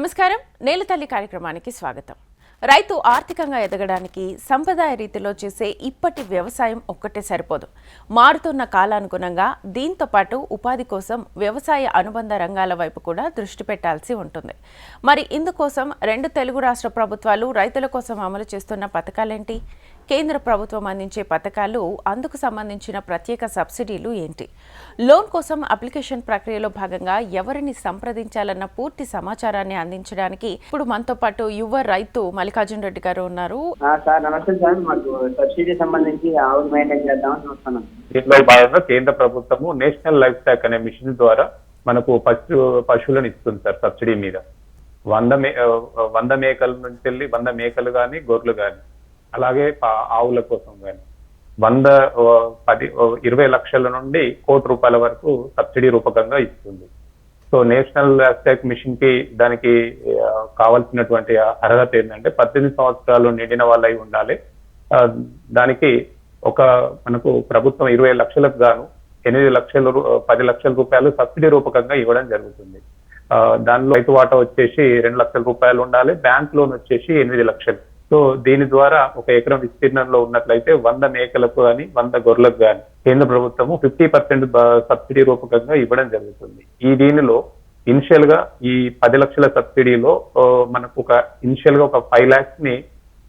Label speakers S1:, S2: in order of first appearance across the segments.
S1: నమస్కారం. నేలతల్లి కార్యక్రమానికి స్వాగతం. రైతు ఆర్థికంగా ఎదగడానికి సంప్రదాయ రీతిలో చేసే ఇప్పటి వ్యవసాయం ఒక్కటే సరిపోదు. మారుతున్న కాలానుగుణంగా దీంతో పాటు ఉపాధి కోసం వ్యవసాయ అనుబంధ రంగాల వైపు కూడా దృష్టి పెట్టాల్సి ఉంటుంది. మరి ఇందుకోసం రెండు తెలుగు రాష్ట్ర ప్రభుత్వాలు రైతుల కోసం అమలు చేస్తున్న పథకాలేంటి? కేంద్ర ప్రభుత్వం అందించే పథకాలు అందుకు సంబంధించిన ప్రత్యేక సబ్సిడీలు ఏంటి? లోన్ కోసం అప్లికేషన్ ప్రక్రియలో భాగంగా ఎవరిని సంప్రదించాలన్న పూర్తి సమాచారాన్ని అందించడానికి ఇప్పుడు మనతో పాటు యువ రైతు మల్లికార్జున రెడ్డి గారు ఉన్నారు.
S2: ఆ, సార్ నమస్తే సార్. మాకు సబ్సిడీ సంబంధించి ఆవులు మెయింటైన్ చేద్దామని చూస్తున్నాం.
S3: దీంట్లో భాగంగా కేంద్ర ప్రభుత్వము నేషనల్ లైఫ్ స్టాక్ అనే మిషన్ ద్వారా మనకు పశు పశువులను ఇస్తుంది సార్ సబ్సిడీ మీద. వంద మే వంద మేకల నుంచి వెళ్ళి వంద మేకలు కానీ గొర్రెలు కానీ అలాగే ఆవుల కోసం కానీ. వంద పది ఇరవై లక్షల నుండి కోటి రూపాయల వరకు సబ్సిడీ రూపకంగా ఇస్తుంది. సో నేషనల్ స్టాక్ మిషన్కి దానికి కావాల్సినటువంటి అర్హత ఏంటంటే పద్దెనిమిది సంవత్సరాలు నిండిన వాళ్ళై ఉండాలి. దానికి ఒక మనకు ప్రభుత్వం ఇరవై లక్షలకు గాను ఎనిమిది లక్షల పది లక్షల రూపాయలు సబ్సిడీ రూపకంగా ఇవ్వడం జరుగుతుంది. దానిలో రైతు వాటా వచ్చేసి రెండు లక్షల రూపాయలు ఉండాలి. బ్యాంక్ లోన్ వచ్చేసి ఎనిమిది లక్షలు. సో దీని ద్వారా ఒక ఎకరం విస్తీర్ణంలో ఉన్నట్లయితే వంద మేకలకు కానీ వంద గొర్రెలకు కానీ కేంద్ర ప్రభుత్వము ఫిఫ్టీ పర్సెంట్ సబ్సిడీ రూపకంగా ఇవ్వడం జరుగుతుంది. ఈ దీనిలో ఇనిషియల్గా ఈ పది లక్షల సబ్సిడీలో మనకు ఒక ఇనిషియల్గా ఒక ఫైవ్ లాక్స్ని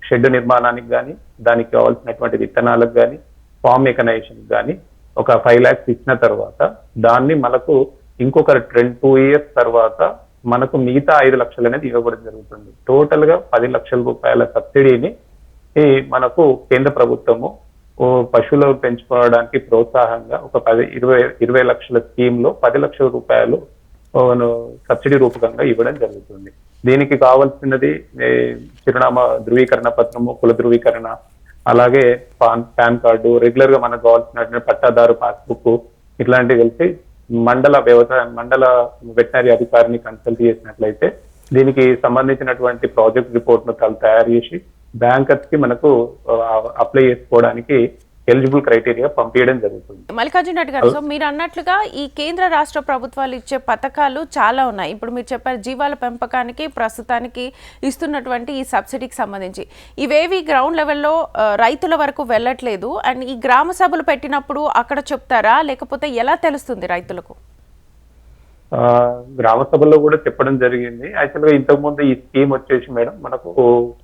S3: షెడ్ నిర్మాణానికి కానీ దానికి కావాల్సినటువంటి విత్తనాలకు కానీ ఫామ్ మెకనైజేషన్ కానీ ఒక ఫైవ్ లాక్స్ ఇచ్చిన తర్వాత దాన్ని మనకు ఇంకొక రెండు టూ ఇయర్స్ తర్వాత మనకు మిగతా ఐదు లక్షలు అనేది ఇవ్వబడి జరుగుతుంది. టోటల్గా పది లక్షల రూపాయల సబ్సిడీని మనకు కేంద్ర ప్రభుత్వము పశువులు పెంచుకోవడానికి ప్రోత్సాహంగా ఒక పది ఇరవై ఇరవై లక్షల స్కీమ్లో పది లక్షల రూపాయలు సబ్సిడీ రూపకంగా ఇవ్వడం జరుగుతుంది. దీనికి కావాల్సినది చిరునామా ధృవీకరణ పత్రము కుల ధృవీకరణ అలాగే పాన్ పాన్ కార్డు రెగ్యులర్గా మనకు కావాల్సిన పట్టాదారు పాస్బుక్ ఇట్లాంటివి కలిసి మండల వ్యవసాయ మండల వెటనరీ అధికారిని కన్సల్ట్ చేసినట్లయితే దీనికి సంబంధించినటువంటి ప్రాజెక్ట్ రిపోర్ట్ను తయారు చేసి బ్యాంకర్స్కి మనకు అప్లై చేసుకోవడానికి ఎలిజిబుల్ క్రైటీరియా పంపించడం జరుగుతుంది.
S1: మల్లికార్జున రెడ్డి గారు సో మీరు అన్నట్లుగా ఈ కేంద్ర రాష్ట్ర ప్రభుత్వాలు ఇచ్చే పథకాలు చాలా ఉన్నాయి. ఇప్పుడు మీరు చెప్పారు జీవాల పెంపకానికి ప్రస్తుతానికి ఇస్తున్నటువంటి ఈ సబ్సిడీకి సంబంధించి. ఇవేవి గ్రౌండ్ లెవెల్లో రైతుల వరకు వెళ్ళట్లేదు. అండ్ ఈ గ్రామ సభలు పెట్టినప్పుడు అక్కడ చెప్తారా? లేకపోతే ఎలా తెలుస్తుంది రైతులకు?
S3: గ్రామ సభల్లో కూడా చెప్పడం జరిగింది. యాక్చువల్గా ఇంతకు ముందు ఈ స్కీమ్ వచ్చేసి మేడం మనకు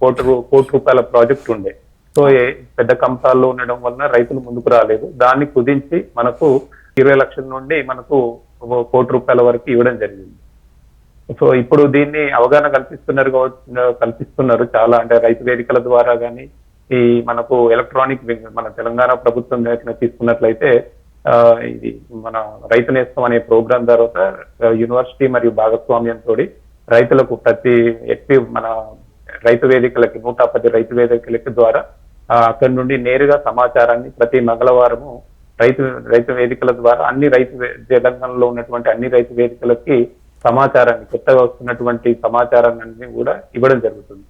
S3: కోటి కోటి రూపాయల ప్రాజెక్ట్ ఉండే. సో ఏ- పెద్ద కంపాల్లో ఉండడం వలన రైతులు ముందుకు రాలేదు. దాన్ని కుదించి మనకు ఇరవై లక్షల నుండి మనకు కోటి రూపాయల వరకు ఇవ్వడం జరిగింది. సో ఇప్పుడు దీన్ని అవగాహన కల్పిస్తున్నారు కల్పిస్తున్నారు చాలా. అంటే రైతు వేదికల ద్వారా కానీ ఈ మనకు ఎలక్ట్రానిక్ మన తెలంగాణ ప్రభుత్వం దగ్గర తీసుకున్నట్లయితే ఆ, ఇది మన రైతు నేస్తం అనే ప్రోగ్రాం తర్వాత యూనివర్సిటీ మరియు భాగస్వామ్యంతో రైతులకు ప్రతి ఎస్పీ మన రైతు వేదికలకి నూట పది రైతు వేదికలకి ద్వారా అక్కడి నుండి నేరుగా సమాచారాన్ని ప్రతి మంగళవారము రైతు రైతు వేదికల ద్వారా అన్ని రైతు తెలంగాణలో ఉన్నటువంటి అన్ని రైతు వేదికలకి సమాచారాన్ని కొత్తగా వస్తున్నటువంటి సమాచారాన్ని అన్ని కూడా ఇవ్వడం జరుగుతుంది.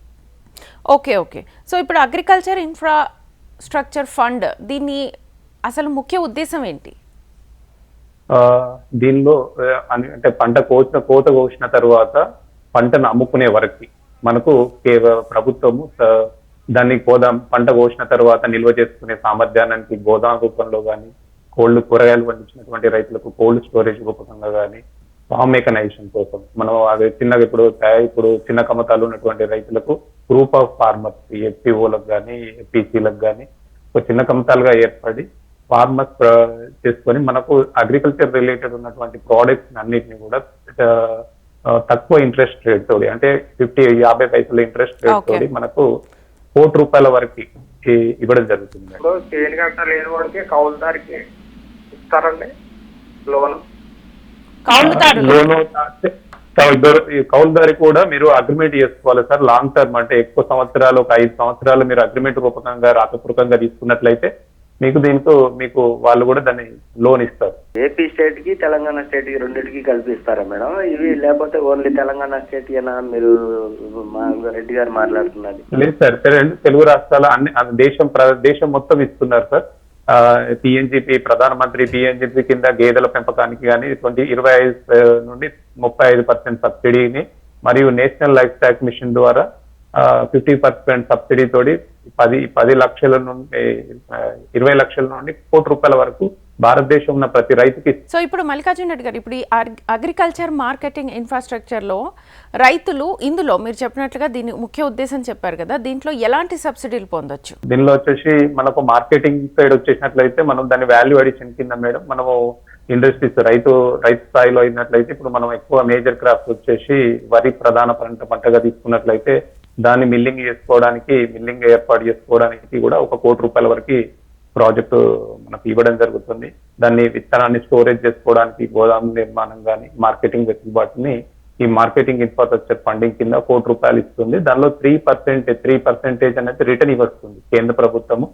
S1: Okay okay. సో ఇప్పుడు అగ్రికల్చర్ ఇన్ఫ్రాస్ట్రక్చర్ ఫండ్ దీన్ని అసలు ముఖ్య ఉద్దేశం ఏంటి?
S3: ఆ, దీనిలో అంటే పంట కోసిన కోత కోసిన తర్వాత పంటను అమ్ముకునే వరకు మనకు ప్రభుత్వము దాన్ని గోదాం పంట కోసిన తర్వాత నిల్వ చేసుకునే సామర్థ్యానికి గోదాం రూపంలో కానీ కోల్డ్ కూరగాయలు పండించినటువంటి రైతులకు కోల్డ్ స్టోరేజ్ రూపకంగా కానీ ఫామ్ మెకనైజేషన్ కోసం మనం అది చిన్నగా ఇప్పుడు ఇప్పుడు చిన్న కమతాలు ఉన్నటువంటి రైతులకు గ్రూప్ ఆఫ్ ఫార్మర్స్ ఎఫ్పిఓలకు కానీ ఎఫ్పిసిలకు కానీ ఒక చిన్న కమతాలుగా ఏర్పడి ఫార్మర్స్ చేసుకొని మనకు అగ్రికల్చర్ రిలేటెడ్ ఉన్నటువంటి ప్రోడక్ట్స్ అన్నిటిని కూడా తక్కువ ఇంట్రెస్ట్ రేట్ తోటి అంటే ఫిఫ్టీ యాభై పైసల ఇంట్రెస్ట్ రేట్. తోటి మనకు కోటి రూపాయల వరకు ఈ- ఇవ్వడం జరుగుతుంది.
S2: చేను గట్ట లేని వాడికి కౌలుదారికి ఇస్తారండి? లోన్?
S3: లోను కౌలుదారి కూడా మీరు అగ్రిమెంట్ చేసుకోవాలి సార్. లాంగ్ టర్మ్ అంటే ఎక్కువ సంవత్సరాలు ఒక ఐదు సంవత్సరాలు మీరు అగ్రిమెంట్ రూపకంగా రాతపూర్వకంగా తీసుకున్నట్లయితే మీకు దీంతో మీకు వాళ్ళు కూడా దాన్ని లోన్ ఇస్తారు.
S2: ఏపీ స్టేట్కి తెలంగాణ స్టేట్కి రెండింటికి కల్పిస్తారా మేడం? ఇవి లేకపోతే ఓన్లీ తెలంగాణ స్టేట్ ఏనా? మీరు రెడ్డి గారు మాట్లాడుతున్నది.
S3: లేదు సార్ తెలుగు రాష్ట్రాల అన్ని దేశం ప్ర- దేశం మొత్తం ఇస్తున్నారు సార్. పిఎన్జిపి ప్రధానమంత్రి పిఎన్జిపి కింద గేదెల పెంపకానికి కానీ ట్వంటీ ఇరవై ఐదు నుండి ముప్పై ఐదు పర్సెంట్ సబ్సిడీని మరియు నేషనల్ లైఫ్ స్టాక్ మిషన్ ద్వారా ఫిఫ్టీ పర్సెంట్ సబ్సిడీ తోటి పది పది లక్షల నుండి ఇరవై లక్షల నుండి కోటి రూపాయల వరకు భారతదేశం ఉన్న ప్రతి రైతుకి
S1: సో ఇప్పుడు మల్లికార్జున రెడ్డి గారు ఇప్పుడు ఈ అగ్- అగ్రికల్చర్ మార్కెటింగ్ ఇన్ఫ్రాస్ట్రక్చర్లో రైతులు ఇందులో మీరు చెప్పినట్లుగా దీని ముఖ్య ఉద్దేశం చెప్పారు కదా దీంట్లో ఎలాంటి సబ్సిడీలు పొందొచ్చు?
S3: దీనిలో వచ్చేసి మనకు మార్కెటింగ్ సైడ్ వచ్చేసినట్లయితే మనం దాని వాల్యూ అడిషన్ కింద మేడం మనము ఇండస్ట్రీస్ రైతు రైతు స్థాయిలో అయినట్లయితే ఇప్పుడు మనం ఎక్కువ మేజర్ క్రాప్స్ వచ్చేసి వరి ప్రధాన పంట పంటగా తీసుకున్నట్లయితే దాన్ని మిల్లింగ్ చేసుకోవడానికి మిల్లింగ్ ఏర్పాటు చేసుకోవడానికి కూడా ఒక కోటి రూపాయల వరకు ప్రాజెక్టు మనకు ఇవ్వడం జరుగుతుంది. దాన్ని విత్తనాన్ని స్టోరేజ్ చేసుకోవడానికి గోదాం నిర్మాణం కానీ మార్కెటింగ్ వెసులుబాటుని ఈ మార్కెటింగ్ ఇన్ఫ్రాస్ట్రక్చర్ ఫండింగ్ కింద కోటి రూపాయలు ఇస్తుంది. దానిలో త్రీ పర్సెంట్ త్రీ పర్సెంటేజ్ అనేది రిటర్న్ ఇవ్వస్తుంది కేంద్ర ప్రభుత్వము.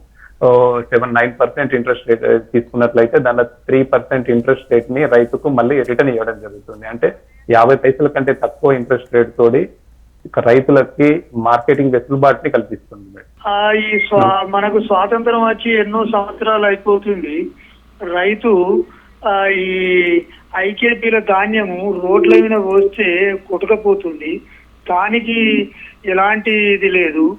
S3: Seven nine percent interest rate తీసుకున్నట్లయితే దానిలో త్రీ పర్సెంట్ ఇంట్రెస్ట్ రేట్ని రైతుకు మళ్ళీ రిటర్న్ ఇవ్వడం జరుగుతుంది. అంటే యాభై పైసల కంటే తక్కువ ఇంట్రెస్ట్ రేట్ తోటి రైతులకి మార్కెటింగ్ వెసులుబాటుని కల్పిస్తుంది మేడం.
S4: ఆ, ఈ స్వా మనకు స్వాతంత్రం వచ్చి ఎన్నో సంవత్సరాలు అయిపోతుంది. రైతు ఆ, ఈ ఐకేపీల ధాన్యము రోడ్ల మీద పోస్తే కొట్టుకపోతుంది. దానికి ఎలాంటి ఇది లేదు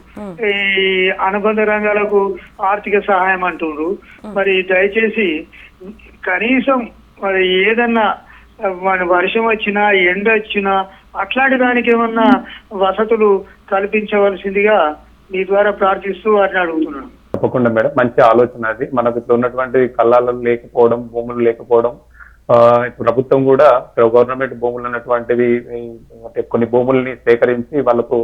S4: ఈ అనుబంధ రంగాలకు ఆర్థిక సహాయం అంటుండ్రు. మరి దయచేసి కనీసం మరి ఏదన్నా మన వర్షం వచ్చినా ఎండ వచ్చినా అట్లాంటి దానికి ఏమన్నా వసతులు కల్పించవలసిందిగా మీ ద్వారా ప్రార్థిస్తూ వారిని అడుగుతున్నాను.
S3: తప్పకుండా మేడం. మంచి ఆలోచన అది. మనకు ఇప్పుడు ఉన్నటువంటి కళ్ళాలు లేకపోవడం భూములు లేకపోవడం ఆ, ఇప్పుడు ప్రభుత్వం కూడా గవర్నమెంట్ భూములు ఉన్నటువంటివి అంటే కొన్ని భూముల్ని సేకరించి వాళ్ళకు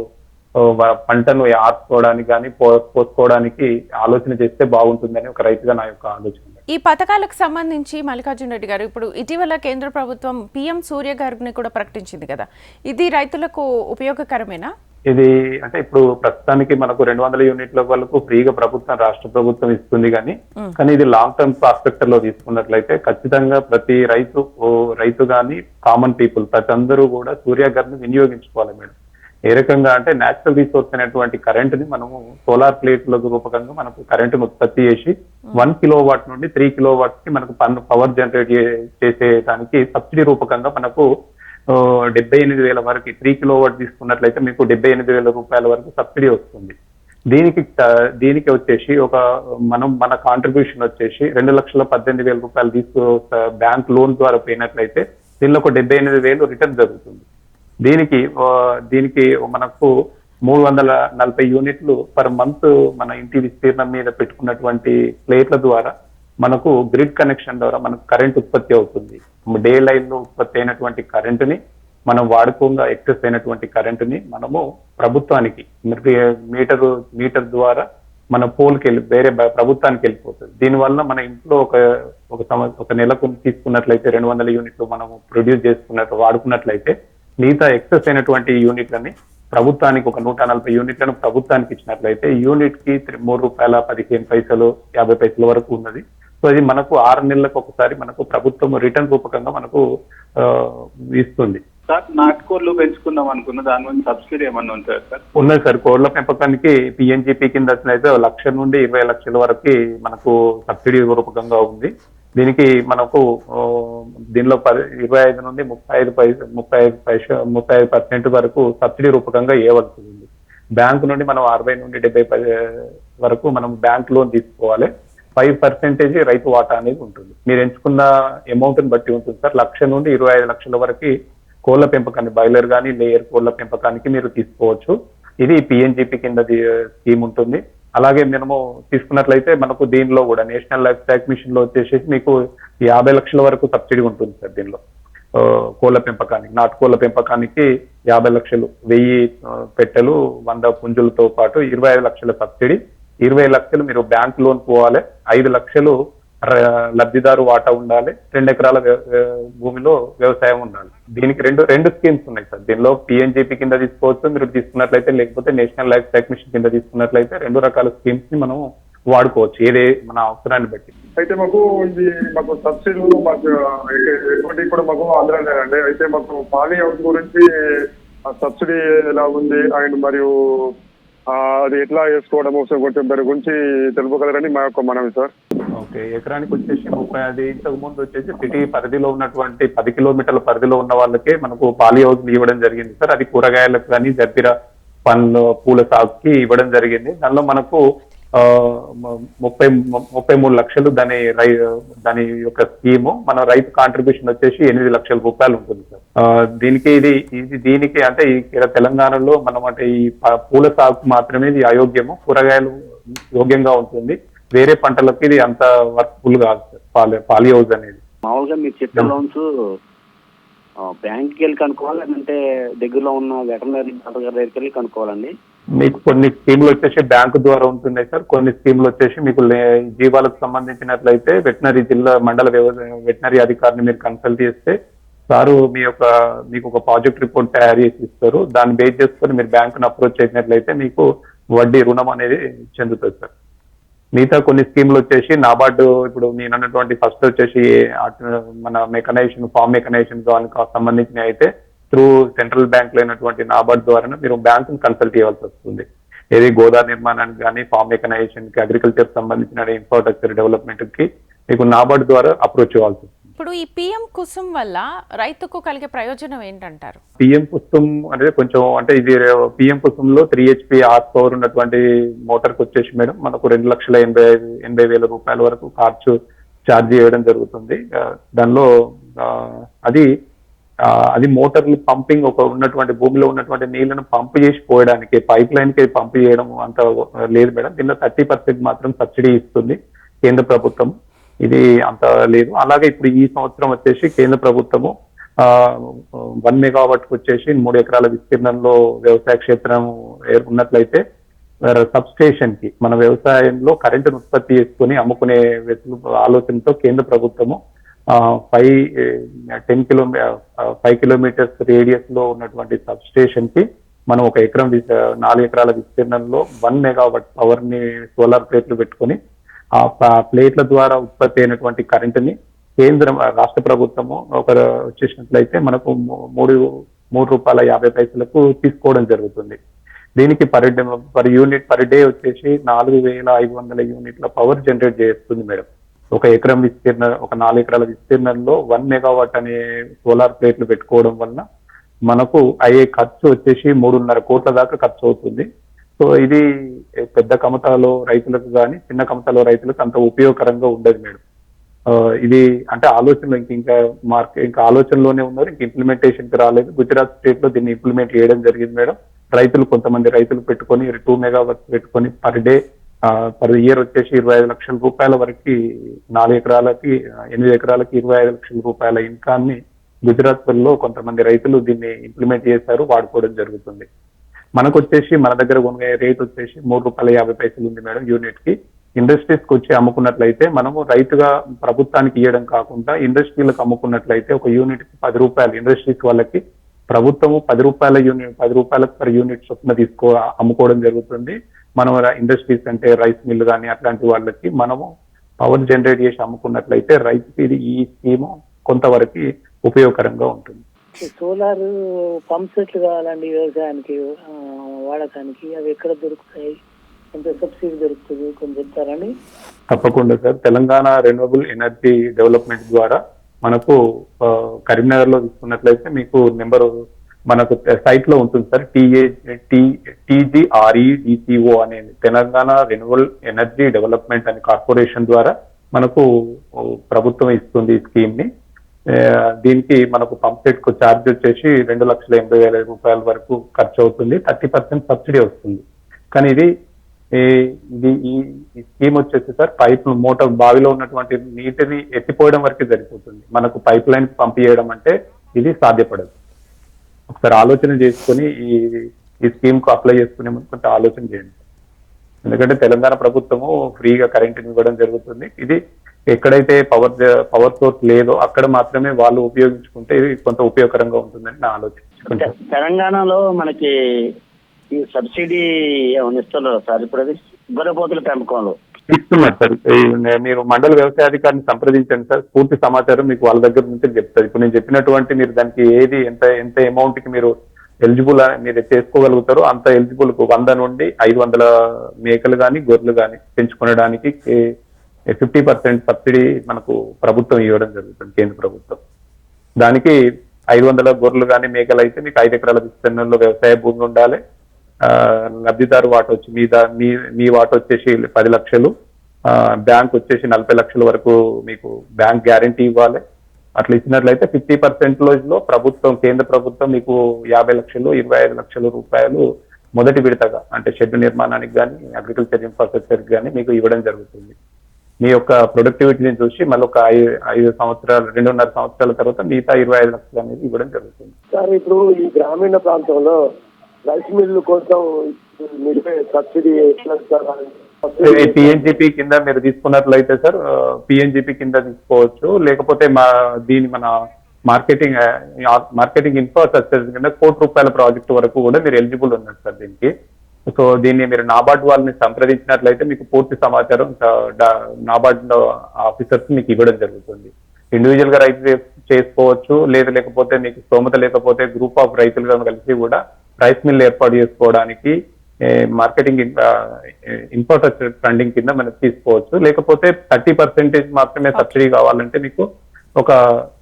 S3: పంటను ఆర్చుకోవడానికి కానీ పోసుకోవడానికి ఆలోచన చేస్తే బాగుంటుందని ఒక రైతుగా నా యొక్క ఆలోచన.
S1: ఈ పథకాలకు సంబంధించి మల్లికార్జున రెడ్డి గారు ఇప్పుడు ఇటీవల కేంద్ర ప్రభుత్వం పిఎం సూర్య గారిని కూడా ప్రకటించింది కదా. ఇది రైతులకు ఉపయోగకరమేనా?
S3: ఇది అంటే ఇప్పుడు ప్రస్తుతానికి మనకు రెండు వందల యూనిట్ల వరకు ఫ్రీగా ప్రభుత్వం రాష్ట్ర ప్రభుత్వం ఇస్తుంది కానీ. కానీ ఇది లాంగ్ టర్మ్ ప్రాస్పెక్టర్లో తీసుకున్నట్లయితే ఖచ్చితంగా ప్రతి రైతు రైతు కానీ కామన్ పీపుల్ ప్రతి అందరూ కూడా సూర్య గారిని వినియోగించుకోవాలి మేడం. ఏ రకంగా అంటే నేచురల్ రిసోర్స్ అనేటువంటి కరెంట్ని మనము సోలార్ ప్లేట్ల రూపకంగా మనకు కరెంటును ఉత్పత్తి చేసి వన్ కిలో వాట్ నుండి త్రీ కిలో వాట్స్కి మనకు పవర్ జనరేట్ చేసేదానికి సబ్సిడీ రూపకంగా మనకు డెబ్బై ఎనిమిది వేల వరకు త్రీ కిలో వాట్ తీసుకున్నట్లయితే మీకు డెబ్బై ఎనిమిది వేల రూపాయల వరకు సబ్సిడీ వస్తుంది. దీనికి దీనికి వచ్చేసి ఒక మనం మన కాంట్రిబ్యూషన్ వచ్చేసి రెండు లక్షల పద్దెనిమిది వేల రూపాయలు తీసుకు బ్యాంక్ లోన్ ద్వారా పోయినట్లయితే దీనిలో ఒక డెబ్బై ఎనిమిది వేలు రిటర్న్ జరుగుతుంది. దీనికి దీనికి మనకు మూడు వందల నలభై యూనిట్లు పర్ మంత్ మన ఇంటి విస్తీర్ణం మీద పెట్టుకున్నటువంటి ప్లేట్ల ద్వారా మనకు గ్రిడ్ కనెక్షన్ ద్వారా మనకు కరెంట్ ఉత్పత్తి అవుతుంది. డే లైన్లో ఉత్పత్తి అయినటువంటి కరెంటుని మనం వాడుకోగా ఎక్సెస్ అయినటువంటి కరెంటుని మనము ప్రభుత్వానికి మీటర్ మీటర్ ద్వారా మన పోల్కి వెళ్ళి వేరే ప్రభుత్వానికి వెళ్ళిపోతుంది. దీనివల్ల మన ఇంట్లో ఒక ఒక సంవత్సరం ఒక నెలకు తీసుకున్నట్లయితే రెండు వందల యూనిట్లు మనం ప్రొడ్యూస్ చేసుకున్నట్టు వాడుకున్నట్లయితే మిగతా ఎక్సెస్ అయినటువంటి యూనిట్లని ప్రభుత్వానికి ఒక నూట నలభై యూనిట్లను ప్రభుత్వానికి ఇచ్చినట్లయితే యూనిట్కి మూడు రూపాయల పదిహేను పైసలు యాభై పైసల వరకు ఉన్నది. సో ఇది మనకు ఆరు నెలలకు ఒకసారి మనకు ప్రభుత్వం రిటర్న్ రూపకంగా మనకు ఇస్తుంది.
S5: సార్ నాటుకోళ్ళు పెంచుకుందాం అనుకున్న దాని గురించి సబ్సిడీ ఏమన్నా ఉంటుందా సార్?
S3: ఉన్నది సార్. కోళ్ళ పెంపకానికి పిఎన్జిపి కింద అయితే లక్ష నుండి ఇరవై లక్షల వరకు మనకు సబ్సిడీ రూపకంగా ఉంది. దీనికి మనకు దీనిలో పది ఇరవై ఐదు నుండి ముప్పై ఐదు పై ముప్పై ఐదు పైస ముప్పై ఐదు పర్సెంట్ వరకు సబ్సిడీ రూపకంగా ఇవ్వబడుతుంది బ్యాంకు నుండి మనం అరవై నుండి డెబ్బై వరకు మనం బ్యాంక్ లోన్ తీసుకోవాలి. ఫైవ్ పర్సెంటేజ్ రైతు వాటా అనేది ఉంటుంది. మీరు ఎంచుకున్న అమౌంట్ని బట్టి ఉంటుంది సార్. లక్ష నుండి ఇరవై ఐదు లక్షల వరకు కోళ్ళ పెంపకాన్ని బాయిలర్ కానీ లేయర్ కోళ్ళ పెంపకానికి మీరు తీసుకోవచ్చు. ఇది పిఎన్జిపి కింద స్కీమ్ ఉంటుంది. అలాగే మనము తీసుకున్నట్లయితే మనకు దీనిలో కూడా నేషనల్ లైఫ్ స్టాక్ మిషన్లో వచ్చేసి మీకు యాభై లక్షల వరకు సబ్సిడీ ఉంటుంది సార్ దీనిలో. కోళ్ళ కోళ్ళ పెంపకానికి నాటుకోళ్ళ పెంపకానికి యాభై లక్షలు వెయ్యి పెట్టెలు వంద పుంజులతో పాటు ఇరవై ఐదు లక్షల సబ్సిడీ ఇరవై లక్షలు మీరు బ్యాంక్ లోన్ పోవాలి ఐదు లక్షలు లబ్ధిదారు వాటా ఉండాలి రెండు ఎకరాల వ్య- భూమిలో వ్యవసాయం ఉండాలి. దీనికి రెండు రెండు స్కీమ్స్ ఉన్నాయి సార్. దీనిలో పిఎన్జిపి కింద తీసుకోవచ్చు మీరు తీసుకున్నట్లయితే లేకపోతే నేషనల్ లైఫ్ స్టాక్ మిషన్ కింద తీసుకున్నట్లయితే రెండు రకాల స్కీమ్స్ని మనం వాడుకోవచ్చు ఏదే మన అవసరాన్ని బట్టి.
S6: అయితే మాకు ఇది మాకు సబ్సిడీ మాకు ఎటువంటి కూడా మాకు అందలేదండి అయితే మాకు పాలీ హౌస్ గురించి ఆ సబ్సిడీ ఎలా ఉంది అండ్ మరియు అది ఎట్లా చేసుకోవడం ఒకసారి కొంచెం దాని గురించి తెలుపగలరని మా యొక్క మనవి సార్.
S3: ఓకే ఎకరానికి వచ్చేసి ముప్పై అది ఇంతకు ముందు వచ్చేసి సిటీ పరిధిలో ఉన్నటువంటి పది కిలోమీటర్ల పరిధిలో ఉన్న వాళ్ళకే మనకు పాలి హౌస్ ఇవ్వడం జరిగింది సార్. అది కూరగాయలకు కానీ జబ్బిర పండ్లు పూల సాగుకి ఇవ్వడం జరిగింది. దానిలో మనకు ముప్పై ముప్పై మూడు లక్షలు దాని రై దాని యొక్క స్కీము మన రైతు కాంట్రిబ్యూషన్ వచ్చేసి ఎనిమిది లక్షల రూపాయలు ఉంటుంది సార్. దీనికి ఇది ఇది దీనికి అంటే ఇక్కడ తెలంగాణలో మనం అంటే ఈ పూల సాగుకు మాత్రమే ఇది అయోగ్యము కూరగాయలు యోగ్యంగా ఉంటుంది. వేరే పంటలకు ఇది అంత వర్క్ఫుల్ కాదు సార్ పాలి పాలి హౌస్ అనేది.
S7: మామూలుగా మీరు చెప్పే లోన్స్ బ్యాంక్కి వెళ్ళి కనుక్కోవాలి లేదంటే దగ్గరలో ఉన్న వెటర్నరీ డాక్టర్ గారి దగ్గరికి వెళ్ళి కనుక్కోవాలండి.
S3: మీకు కొన్ని స్కీములు వచ్చేసి బ్యాంకు ద్వారా ఉంటున్నాయి సార్. కొన్ని స్కీములు వచ్చేసి మీకు జీవాలకు సంబంధించినట్లయితే వెటనరీ జిల్లా మండల వ్యవసాయ వెటనరీ అధికారిని మీరు కన్సల్ట్ చేస్తే సారు మీ యొక్క మీకు ఒక ప్రాజెక్ట్ రిపోర్ట్ తయారు చేసి ఇస్తారు. దాన్ని బేస్ చేసుకొని మీరు బ్యాంకును అప్రోచ్ చేసినట్లయితే మీకు వడ్డీ రుణం అనేది చెందుతుంది సార్. మిగతా కొన్ని స్కీములు వచ్చేసి నాబార్డు ఇప్పుడు నేను అన్నటువంటి ఫస్ట్ వచ్చేసి మన మెకనైజేషన్ ఫార్మ్ మెకనైజేషన్ దానికి సంబంధించిన అయితే త్రూ సెంట్రల్ బ్యాంక్ అయినటువంటి నాబార్డ్ ద్వారా మీరు బ్యాంకును కన్సల్ట్ చేయవలసి వస్తుంది. ఏది గోదావరి నిర్మాణానికి కానీ ఫార్మ్ మెకనైజేషన్కి అగ్రికల్చర్ సంబంధించిన ఇన్ఫ్రాస్ట్రక్చర్ డెవలప్మెంట్కి మీకు నాబార్డ్ ద్వారా అప్రోచ్ అవ్వాల్సి వస్తుంది.
S1: ఇప్పుడు ఈ పిఎం కుసుమ్ వల్ల రైతుకు కలిగే ప్రయోజనం ఏంటంటారు?
S3: పిఎం కుసుమ్ అనేది కొంచెం అంటే ఇది పిఎం కుసుమ్లో త్రీ హెచ్పి ఆర్ పవర్ ఉన్నటువంటి మోటార్కి వచ్చేసి మేడం మనకు రెండు లక్షల ఎనభై ఎనభై వేల రూపాయల వరకు ఖర్చు ఛార్జ్ చేయడం జరుగుతుంది. దానిలో అది అది మోటార్లు పంపింగ్ ఒక ఉన్నటువంటి భూమిలో ఉన్నటువంటి నీళ్ళను పంప్ చేసి పోయడానికి పైప్ లైన్కి పంప్ చేయడం అంత లేదు మేడం. దీనిలో థర్టీ పర్సెంట్ మాత్రం సబ్సిడీ ఇస్తుంది కేంద్ర ప్రభుత్వం. ఇది అంత లేదు. అలాగే ఇప్పుడు ఈ సంవత్సరం వచ్చేసి కేంద్ర ప్రభుత్వము వన్ మెగావాట్ వచ్చేసి మూడు ఎకరాల విస్తీర్ణంలో వ్యవసాయ క్షేత్రం ఉన్నట్లయితే సబ్ స్టేషన్కి మన వ్యవసాయంలో కరెంటును ఉత్పత్తి చేసుకుని అమ్ముకునే ఆలోచనతో కేంద్ర ప్రభుత్వము ఫైవ్ టెన్ కిలోమీ ఫైవ్ కిలోమీటర్స్ రేడియస్లో ఉన్నటువంటి సబ్ స్టేషన్కి మనం ఒక ఎకరం నాలుగు ఎకరాల విస్తీర్ణంలో వన్ మెగావాట్ పవర్ని సోలార్ ప్లేట్లు పెట్టుకొని ఆ ప్లేట్ల ద్వారా ఉత్పత్తి అయినటువంటి కరెంటుని కేంద్రం రాష్ట్ర ప్రభుత్వము ఒక వచ్చేసినట్లయితే మనకు మూడు మూడు రూపాయల యాభై పైసలకు తీసుకోవడం జరుగుతుంది. దీనికి per day per unit per day వచ్చేసి నాలుగు వేల ఐదు వందల యూనిట్ల పవర్ జనరేట్ చేస్తుంది మేడం. ఒక ఎకరం విస్తీర్ణ ఒక నాలుగు ఎకరాల విస్తీర్ణంలో వన్ మెగావాట్ అనే సోలార్ ప్లేట్లు పెట్టుకోవడం వలన మనకు అయ్యే ఖర్చు వచ్చేసి మూడున్నర కోట్ల దాకా ఖర్చు అవుతుంది. సో ఇది పెద్ద కమతాలో రైతులకు కానీ చిన్న కమతాలో రైతులకు అంత ఉపయోగకరంగా ఉండదు మేడం. ఆ, ఇది అంటే ఆలోచనలో ఇంక ఇంకా మార్కెట్ ఇంకా ఆలోచనలోనే ఉన్నారు ఇంక ఇంప్లిమెంటేషన్కి రాలేదు. గుజరాత్ స్టేట్లో దీన్ని ఇంప్లిమెంట్ చేయడం జరిగింది మేడం. రైతులు కొంతమంది రైతులు పెట్టుకొని టూ మెగావాట్స్ పెట్టుకొని పర్ డే పర్ ఇయర్ వచ్చేసి ఇరవై ఐదు లక్షల రూపాయల వరకు నాలుగు ఎకరాలకి ఎనిమిది ఎకరాలకి ఇరవై ఐదు లక్షల రూపాయల ఇన్కాన్ని గుజరాత్లో కొంతమంది రైతులు దీన్ని ఇంప్లిమెంట్ చేశారు వాడుకోవడం జరుగుతుంది. మనకు వచ్చేసి మన దగ్గర కొనుగోలు రేట్ వచ్చేసి మూడు రూపాయల యాభై పైసలు ఉంది మేడం యూనిట్కి ఇండస్ట్రీస్కి వచ్చి అమ్ముకున్నట్లయితే మనము రైతుగా ప్రభుత్వానికి ఇవ్వడం కాకుండా ఇండస్ట్రీలకు అమ్ముకున్నట్లయితే ఒక యూనిట్కి పది రూపాయలు ఇండస్ట్రీస్ వాళ్ళకి ప్రభుత్వము పది రూపాయల యూనిట్ పది రూపాయలకు పర్ యూనిట్ చొప్పున తీసుకో అమ్ముకోవడం జరుగుతుంది. మనం ఇండస్ట్రీస్ అంటే రైస్ మిల్ కానీ అట్లాంటి వాళ్ళకి మనము పవర్ జనరేట్ చేసి అమ్ముకున్నట్లయితే రైతుకి ఇది ఈ స్కీము కొంతవరకు ఉపయోగకరంగా ఉంటుంది.
S8: సోలార్ పంప్ సెట్లు కావాలండి వ్యవసాయానికి వాడకానికి అవి ఎక్కడ దొరుకుతాయి? ఎంత సబ్సిడీ దొరుకుతుంది? కొంచెం చెప్తారండి
S3: తప్పకుండా sir. Telangana renewable energy development ద్వారా మనకు కరీంనగర్లో తీసుకున్నట్లయితే మీకు నెంబర్ మనకు సైట్లో ఉంటుంది సార్ టిఏ టి టీజీఆర్ఈడిసిఓ అనేది తెలంగాణ రెన్యువల్ ఎనర్జీ డెవలప్మెంట్ అనే కార్పొరేషన్ ద్వారా మనకు ప్రభుత్వం ఇస్తుంది ఈ స్కీమ్ని దీనికి మనకు పంప్ సెట్కు ఛార్జ్ వచ్చేసి రెండు లక్షల ఎనభై వేల రూపాయల వరకు ఖర్చు అవుతుంది థర్టీ పర్సెంట్ సబ్సిడీ వస్తుంది. కానీ ఇది ఈ- ఇది ఈ స్కీమ్ వచ్చేసి సార్ పైప్ మోటార్ బావిలో ఉన్నటువంటి నీటిని ఎత్తిపోయడం వరకు సరిపోతుంది మనకు పైప్ లైన్ పంపించడం అంటే ఇది సాధ్యపడదు. ఒకసారి ఆలోచన చేసుకొని ఈ ఈ స్కీమ్కు అప్లై చేసుకునే ముందు కొంచెం ఆలోచన చేయండి. ఎందుకంటే తెలంగాణ ప్రభుత్వము ఫ్రీగా కరెంట్ ఇవ్వడం జరుగుతుంది. ఇది ఎక్కడైతే పవర్ పవర్ సోర్స్ లేదో అక్కడ మాత్రమే వాళ్ళు ఉపయోగించుకుంటే ఇది కొంత ఉపయోగకరంగా ఉంటుందని నా ఆలోచన.
S7: తెలంగాణలో మనకి ఈ సబ్సిడీ ఏమైనా ఇస్తున్నారు సార్? ఇప్పుడు అది గొర్రెపోతుల పెంపకంలో.
S3: ఇస్తున్నారు సార్. మీరు మండల వ్యవసాయ అధికారిని సంప్రదించండి సార్. పూర్తి సమాచారం మీకు వాళ్ళ దగ్గర నుంచి చెప్తారు. ఇప్పుడు నేను చెప్పినటువంటి మీరు దానికి ఏది ఎంత ఎంత అమౌంట్కి మీరు ఎలిజిబుల్ మీరు చేసుకోగలుగుతారో అంత ఎలిజిబుల్ వంద నుండి ఐదు వందల మేకలు కానీ గొర్రెలు కానీ పెంచుకోవడానికి ఫిఫ్టీ పర్సెంట్ సబ్సిడీ మనకు ప్రభుత్వం ఇవ్వడం జరుగుతుంది కేంద్ర ప్రభుత్వం. దానికి ఐదు వందల గొర్రెలు కానీ మేకలు అయితే మీకు ఐదు ఎకరాల విస్తీర్ణంలో వ్యవసాయ భూమి ఉండాలి. లబ్ధిదారు వాట వచ్చి మీ మీ మీ వాట వచ్చేసి పది లక్షలు. ఆ, బ్యాంక్ వచ్చేసి నలభై లక్షల వరకు మీకు బ్యాంక్ గ్యారంటీ ఇవ్వాలి. అట్లా ఇచ్చినట్లయితే ఫిఫ్టీ పర్సెంట్లో ప్రభుత్వం కేంద్ర ప్రభుత్వం మీకు యాభై లక్షలు ఇరవై ఐదు లక్షల రూపాయలు మొదటి విడతగా అంటే షెడ్ నిర్మాణానికి కానీ అగ్రికల్చర్ ఇన్ఫ్రాస్ట్రక్చర్ కానీ మీకు ఇవ్వడం జరుగుతుంది. మీ యొక్క ప్రొడక్టివిటీని చూసి మళ్ళీ ఒక ఐదు ఐదు సంవత్సరాలు రెండున్నర సంవత్సరాల తర్వాత మిగతా ఇరవై ఐదు లక్షలు అనేది ఇవ్వడం జరుగుతుంది.
S9: సార్ ఇప్పుడు ఈ గ్రామీణ ప్రాంతంలో రైస్ మిల్లు కోసం మీరే సబ్సిడీ
S3: పిఎన్జిపి కింద మీరు తీసుకున్నట్లయితే సార్ పిఎన్జిపి కింద తీసుకోవచ్చు. లేకపోతే మా దీని మన మార్కెటింగ్ మార్కెటింగ్ ఇన్ఫ్రాస్ట్రక్చర్ కింద కోటి రూపాయల ప్రాజెక్ట్ వరకు కూడా మీరు ఎలిజిబుల్ ఉన్నారు సార్ దీనికి. సో దీన్ని మీరు నాబార్డ్ వాళ్ళని సంప్రదించినట్లయితే మీకు పూర్తి సమాచారం నాబార్డ్ ఆఫీసర్స్ మీకు ఇవ్వడం జరుగుతుంది. ఇండివిజువల్గా రైతు చేసుకోవచ్చు లేదు లేకపోతే మీకు స్తోమత లేకపోతే గ్రూప్ ఆఫ్ రైతులుగా కలిసి కూడా రైస్ మిల్ ఏర్పాటు చేసుకోవడానికి మార్కెటింగ్ ఇన్ఫ్రాస్ట్రక్చర్ ఫండింగ్ కింద మనం తీసుకోవచ్చు. లేకపోతే థర్టీ పర్సెంటేజ్ మాత్రమే సబ్సిడీ కావాలంటే మీకు ఒక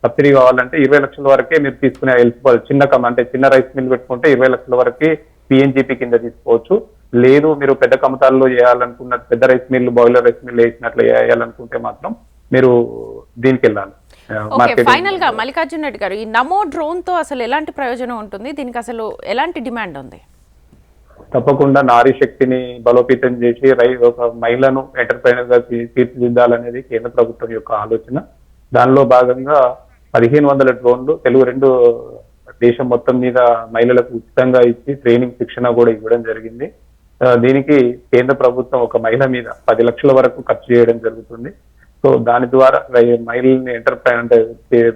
S3: సబ్సిడీ కావాలంటే ఇరవై లక్షల వరకే మీరు తీసుకునే ఎలిజిబుల్ చిన్న కమ్ అంటే చిన్న రైస్ మిల్ పెట్టుకుంటే ఇరవై లక్షల వరకే పిఎన్జిపి కింద తీసుకోవచ్చు. లేదు మీరు పెద్ద కమతాల్లో చేయాలనుకున్న పెద్ద rice mill boiler rice mill వేసినట్లు చేయాలనుకుంటే మాత్రం మీరు దీనికి వెళ్ళాలి
S1: ఫైనల్గా మల్లికార్జున రెడ్డి గారు ఈ నమో డ్రోన్తో అసలు ఎలాంటి ప్రయోజనం ఉంటుంది? దీనికి అసలు ఎలాంటి డిమాండ్ ఉంది?
S3: తప్పకుండా నారీ శక్తిని బలోపేతం చేసి రై ఒక మహిళను ఎంటర్ప్రైనర్గా తీర్చిదిద్దాలనేది కేంద్ర ప్రభుత్వం యొక్క ఆలోచన. దానిలో భాగంగా పదిహేను వందల డ్రోన్లు తెలుగు రెండు దేశం మొత్తం మీద మహిళలకు ఉచితంగా ఇచ్చి ట్రైనింగ్ శిక్షణ కూడా ఇవ్వడం జరిగింది. దీనికి కేంద్ర ప్రభుత్వం ఒక మహిళ మీద పది లక్షల వరకు ఖర్చు చేయడం జరుగుతుంది. సో దాని ద్వారా మహిళల్ని ఎంటర్ప్రైన్ అంటే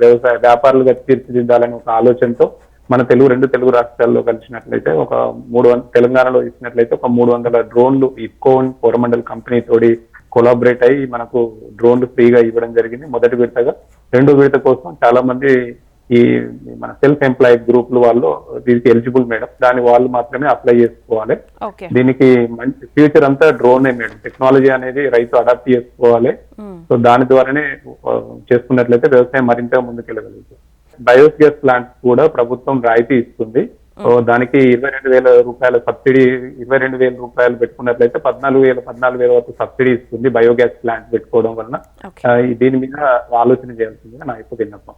S3: వ్యవసాయ వ్యాపారులుగా తీర్చిదిద్దాలని ఒక ఆలోచనతో మన తెలుగు రెండు తెలుగు రాష్ట్రాల్లో కలిసినట్లయితే ఒక మూడు వంద తెలంగాణలో ఇచ్చినట్లయితే ఒక మూడు వందల డ్రోన్లు ఇఫ్కోన్ కోరమండల్ కంపెనీ తోడి కొలాబరేట్ అయ్యి మనకు డ్రోన్లు ఫ్రీగా ఇవ్వడం జరిగింది. మొదటి విడతగా రెండో విడత కోసం చాలా మంది ఈ మన సెల్ఫ్ ఎంప్లాయిడ్ గ్రూపులు వాళ్ళు దీనికి ఎలిజిబుల్ మేడం. దాని వాళ్ళు మాత్రమే అప్లై చేసుకోవాలి. దీనికి మంచి ఫ్యూచర్ అంతా డ్రోనే మేడం. టెక్నాలజీ అనేది రైతు అడాప్ట్ చేసుకోవాలి. సో దాని ద్వారానే చేసుకున్నట్లయితే వ్యవసాయం మరింత ముందుకెళ్ళగలుగుతుంది బయోగ్యాస్ ప్లాంట్స్ కూడా ప్రభుత్వం రాయితీ ఇస్తుంది. సో దానికి ఇరవై రెండు వేల రూపాయల సబ్సిడీ ఇరవై రెండు వేల రూపాయలు పెట్టుకున్నట్లయితే పద్నాలుగు వేల పద్నాలుగు వేల వరకు సబ్సిడీ ఇస్తుంది బయోగ్యాస్ ప్లాంట్ పెట్టుకోవడం వలన. దీని మీద ఆలోచన చేయాల్సిందిగా నా యొక్క విన్నపం.